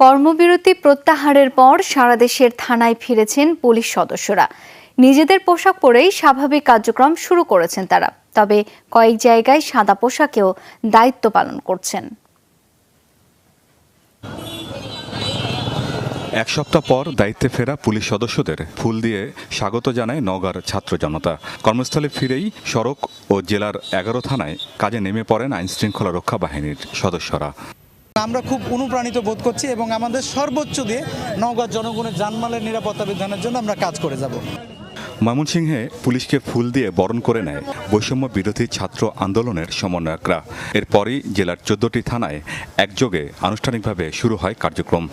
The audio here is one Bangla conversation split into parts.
কর্মবিরতি প্রত্যাহারের পর সারা দেশের থানায় ফিরেছেন পুলিশ সদস্যরা। নিজেদের পোশাক পরেই স্বাভাবিক কার্যক্রম শুরু করেছেন তারা। তবে কয়েক জায়গায় সাদা পোশাকেও দায়িত্ব পালন করছেন। এক সপ্তাহ পর দায়িত্বে ফেরা পুলিশ সদস্যদের। ফুল দিয়ে স্বাগত জানায় নওগাঁর ছাত্র জনতা। কর্মস্থলে ফিরেই সড়ক ও জেলার এগারো থানায় কাজে নেমে পড়েন আইনশৃঙ্খলা রক্ষা বাহিনীর সদস্যরা। আমরা খুব অনুপ্রাণিত বোধ করছি এবং আমাদের সর্বোচ্চ দিয়ে নওগাঁ জনগণের জানমালের নিরাপত্তা বিধানের জন্য আমরা কাজ করে যাব। ময়মনসিংহে পুলিশকে ফুল দিয়ে বরণ করে নেয় বৈষম্য বিরোধী ছাত্র আন্দোলনের সমন্বয়করা। এরপরই জেলার চোদ্দটি থানায় একযোগে আনুষ্ঠানিকভাবে শুরু হয় কার্যক্রম।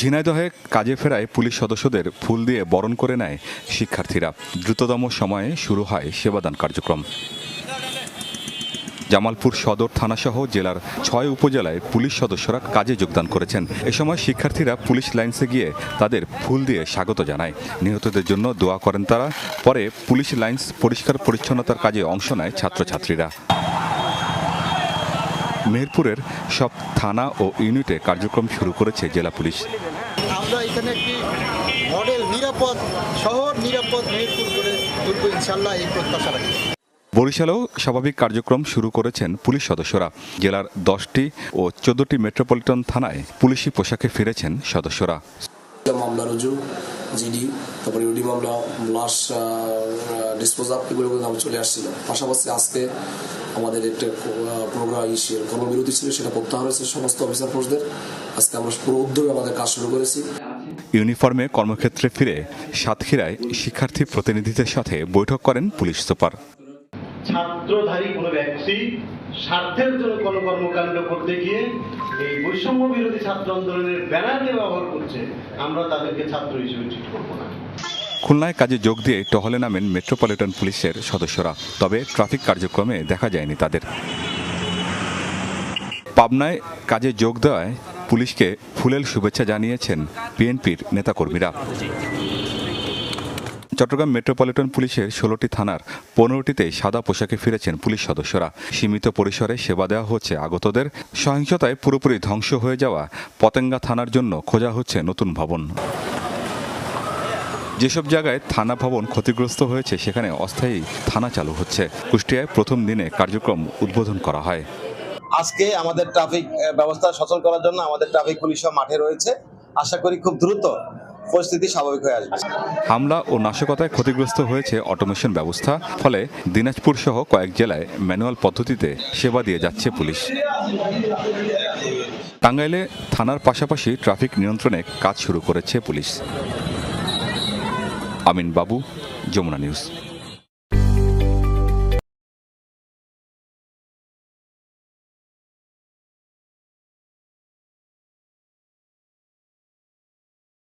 ঝিনাইদহে কাজে ফেরায় পুলিশ সদস্যদের ফুল দিয়ে বরণ করে নেয় শিক্ষার্থীরা। দ্রুততম সময়ে শুরু হয় সেবাদান কার্যক্রম। জামালপুর সদর থানাসহ জেলার ছয় উপজেলায় পুলিশ সদস্যরা কাজে যোগদান করেছেন। এ সময় শিক্ষার্থীরা পুলিশ লাইন্সে গিয়ে তাদের ফুল দিয়ে স্বাগত জানায়। নিহতদের জন্য দোয়া করেন তারা। পরে পুলিশ লাইন্স পরিষ্কার পরিচ্ছন্নতার কাজে অংশ নেয় ছাত্রছাত্রীরা। মেহেরপুরের সব থানা ও ইউনিটে কার্যক্রম শুরু করেছে জেলা পুলিশ। আমরা এখানে একটি মডেল নিরাপদ শহর, নিরাপদ মেহেরপুর করে তুলব ইনশাল্লাহ এই প্রত্যাশা রাখি। বরিশালেও স্বাভাবিক কার্যক্রম শুরু করেছেন পুলিশ সদস্যরা। জেলার দশটি ও চোদ্দটি মেট্রোপলিটন থানায় পুলিশি পোশাকে ফিরেছেন সদস্যরা। মামলা রুজু জিডি তারপরে ইউডি মামলা লাশ ডিসপোজ আপ এগুলো আমরা চলে আসছিল। পাশাপাশি আজকে আমাদের একটা প্রোগ্রাম কর্মবিরতি ছিল সেটা প্রত্যাহার হয়েছে সমস্ত অফিসার ফোর্সদের আজকে আমরা পুরো উদ্যোগে আমাদের কাজ শুরু করেছি। ইউনিফর্মে কর্মক্ষেত্রে ফিরে সাতক্ষীরায় শিক্ষার্থী প্রতিনিধিদের সাথে বৈঠক করেন পুলিশ সুপার। ছাত্রধারী কোনো ব্যক্তি স্বার্থের জন্য কোনো কর্মকাণ্ড করতে গিয়ে এই বৈষম্য বিরোধী ছাত্র আন্দোলনের ব্যানার দিয়ে ব্যবহার করছে, আমরা তাদেরকে ছাত্র হিসেবে ঠিক করব না। খুলনায় কাজে যোগ দিয়ে টহলে নামেন মেট্রোপলিটন পুলিশের সদস্যরা, তবে ট্রাফিক কার্যক্রমে দেখা যায়নি তাদের। পাবনায় কাজে যোগ দেওয়ায় পুলিশকে ফুলেল শুভেচ্ছা জানিয়েছেন বিএনপির নেতাকর্মীরা। চট্টগ্রাম মেট্রোপলিটন পুলিশের ষোলোটি থানার পনেরোটিতে সাদা পোশাকে ফিরেছেন পুলিশ সদস্যরা। সীমিত পরিসরে সেবা দেওয়া হচ্ছে আগতদের। সহিংসতায় পুরোপুরি ধ্বংস হয়ে যাওয়া পতেঙ্গা থানার জন্য খোঁজা হচ্ছে নতুন ভবন। যেসব জায়গায় থানা ভবন ক্ষতিগ্রস্ত হয়েছে, সেখানে অস্থায়ী থানা চালু হচ্ছে। কুষ্টিয়ায় প্রথম দিনে কার্যক্রম উদ্বোধন করা হয়। আজকে আমাদের ট্রাফিক ব্যবস্থা সচল করার জন্য আমাদের ট্রাফিক পুলিশও মাঠে রয়েছে। আশা করি খুব দ্রুত পরিস্থিতি স্বাভাবিক হয়ে আসবে। হামলা ও নাশকতায় ক্ষতিগ্রস্ত হয়েছে অটোমেশন ব্যবস্থা, ফলে দিনাজপুর সহ কয়েক জেলায় ম্যানুয়াল পদ্ধতিতে সেবা দিয়ে যাচ্ছে পুলিশ। টাঙ্গাইলে থানার পাশাপাশি ট্রাফিক নিয়ন্ত্রণে কাজ শুরু করেছে পুলিশ। আমিন বাবু, যমুনা নিউজ।